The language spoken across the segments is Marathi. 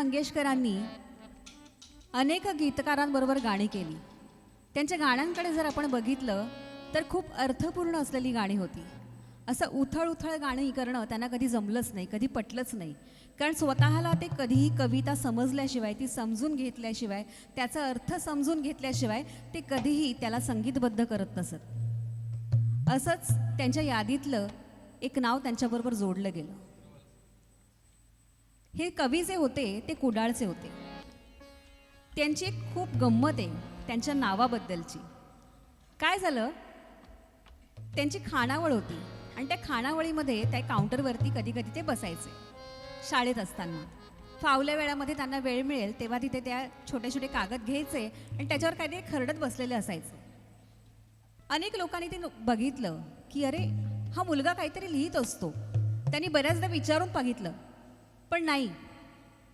मंगेशकरांनी अनेक गीतकारांबरोबर गाणी केली. त्यांच्या गाण्यांकडे जर आपण बघितलं तर खूप अर्थपूर्ण असलेली गाणी होती. असं उथळ उथळ गाणी करणं त्यांना कधी जमलंच नाही कधी पटलंच नाही. कारण स्वतःला ते कधीही कविता समजल्याशिवाय ती समजून घेतल्याशिवाय त्याचा अर्थ समजून घेतल्याशिवाय ते कधीही त्याला संगीतबद्ध करत नसत. असंच त्यांच्या यादीतलं एक नाव त्यांच्याबरोबर जोडलं गेलं. हे कवी जे होते ते कुडाळचे होते. त्यांची एक खूप गंमत आहे त्यांच्या नावाबद्दलची. काय झालं? त्यांची खाणावळ होती आणि त्या खाणावळीमध्ये त्या काउंटरवरती कधी कधी ते बसायचे शाळेत असताना. फावल्या वेळामध्ये त्यांना वेळ मिळेल तेव्हा तिथे त्या छोटे छोटे कागद घ्यायचे आणि त्याच्यावर काहीतरी खरडत बसलेले असायचे. अनेक लोकांनी ते बघितलं की अरे हा मुलगा काहीतरी लिहित असतो. त्यांनी बऱ्याचदा विचारून बघितलं पण नाही.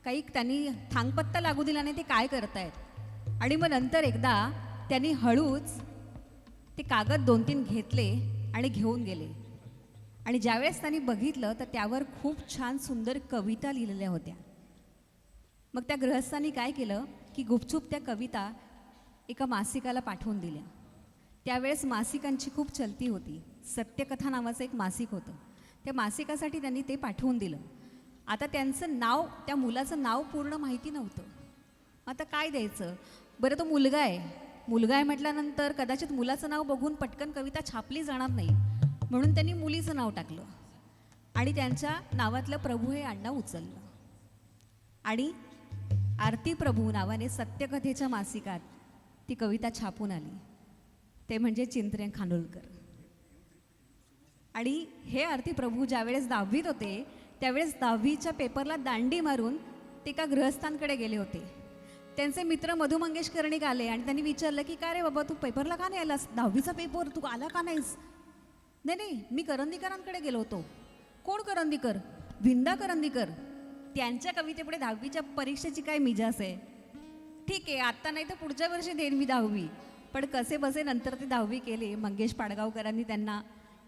काही त्यांनी थांगपत्ता लागू दिला नाही ते काय करतायत? आणि मग नंतर एकदा त्यांनी हळूच ते कागद दोन तीन घेतले आणि घेऊन गेले. आणि ज्यावेळेस त्यांनी बघितलं तर त्यावर खूप छान सुंदर कविता लिहिलेल्या होत्या. मग त्या गृहस्थांनी काय केलं की गुपचूप त्या कविता एका मासिकाला पाठवून दिल्या. त्यावेळेस मासिकांची खूप चलती होती. सत्यकथा नावाचं एक मासिक होतं. त्या मासिकासाठी त्यांनी ते पाठवून दिलं. आता त्यांचं नाव त्या मुलाचं नाव पूर्ण माहिती नव्हतं. आता काय द्यायचं? बरं तो मुलगा आहे. मुलगा आहे म्हटल्यानंतर कदाचित मुलाचं नाव बघून पटकन कविता छापली जाणार नाही. म्हणून त्यांनी मुलीचं नाव टाकलं. आणि त्यांच्या नावातलं प्रभू हे आडनाव उचललं. आणि आरती प्रभू नावाने सत्यकथेच्या मासिकात ती कविता छापून आली. ते म्हणजे चिंत्रे खानोलकर. आणि हे आरती प्रभू ज्यावेळेस दहावीत होते त्यावेळेस दहावीच्या पेपरला दांडी मारून ते एका गृहस्थांकडे गेले होते. त्यांचे मित्र मधु मंगेश कर्णिक आले आणि त्यांनी विचारलं की का रे बाबा तू पेपरला का नाही आलास? दहावीचा पेपर तू आला का नाहीस? नाही नाही मी करंदीकरांकडे गेलो होतो. कोण करंदीकर? विंदा करंदीकर. त्यांच्या कवितेपुढे दहावीच्या परीक्षेची काय मिजास आहे? ठीक आहे आत्ता नाही तर पुढच्या वर्षी देईन मी दहावी. पण कसे बसे नंतर ते दहावी केले? मंगेश पाडगावकरांनी त्यांना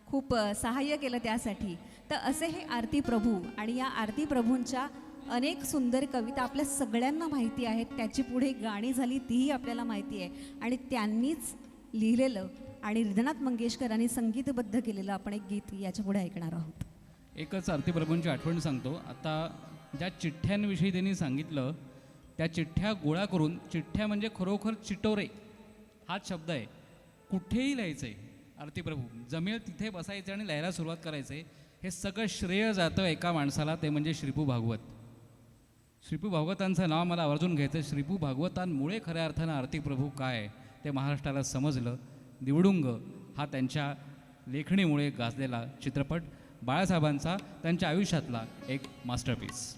खूप सहाय्य केलं त्यासाठी. तर असे हे आरती प्रभू आणि या आरती प्रभूंच्या अनेक सुंदर कविता आपल्या सगळ्यांना माहिती आहेत. त्याची पुढे गाणी झाली तीही आपल्याला माहिती आहे. आणि त्यांनीच लिहिलेलं आणि हृदयनाथ मंगेशकरांनी संगीतबद्ध केलेलं आपण एक गीत याच्यापुढे ऐकणार आहोत. एकच आरती प्रभूंची आठवण सांगतो. आता ज्या चिठ्ठ्यांविषयी त्यांनी सांगितलं त्या चिठ्ठ्या गोळा करून चिठ्ठ्या म्हणजे खरोखर चिटोरे हाच शब्द आहे. कुठेही लिहायचं आहे आरती प्रभू जमेल तिथे बसायचे आणि लिहायला सुरुवात करायचे हे सगळं श्रेय जातं एका माणसाला ते म्हणजे श्रीपू भागवत. श्रीपू भागवतांचं नाव मला आवर्जून घ्यायचं श्रीपू भागवतांमुळे खऱ्या अर्थानं आरती प्रभू काय आहे ते महाराष्ट्राला समजलं. दिवडुंग हा त्यांच्या लेखणीमुळे गाजलेला चित्रपट. बाळासाहेबांचा त्यांच्या आयुष्यातला एक मास्टरपीस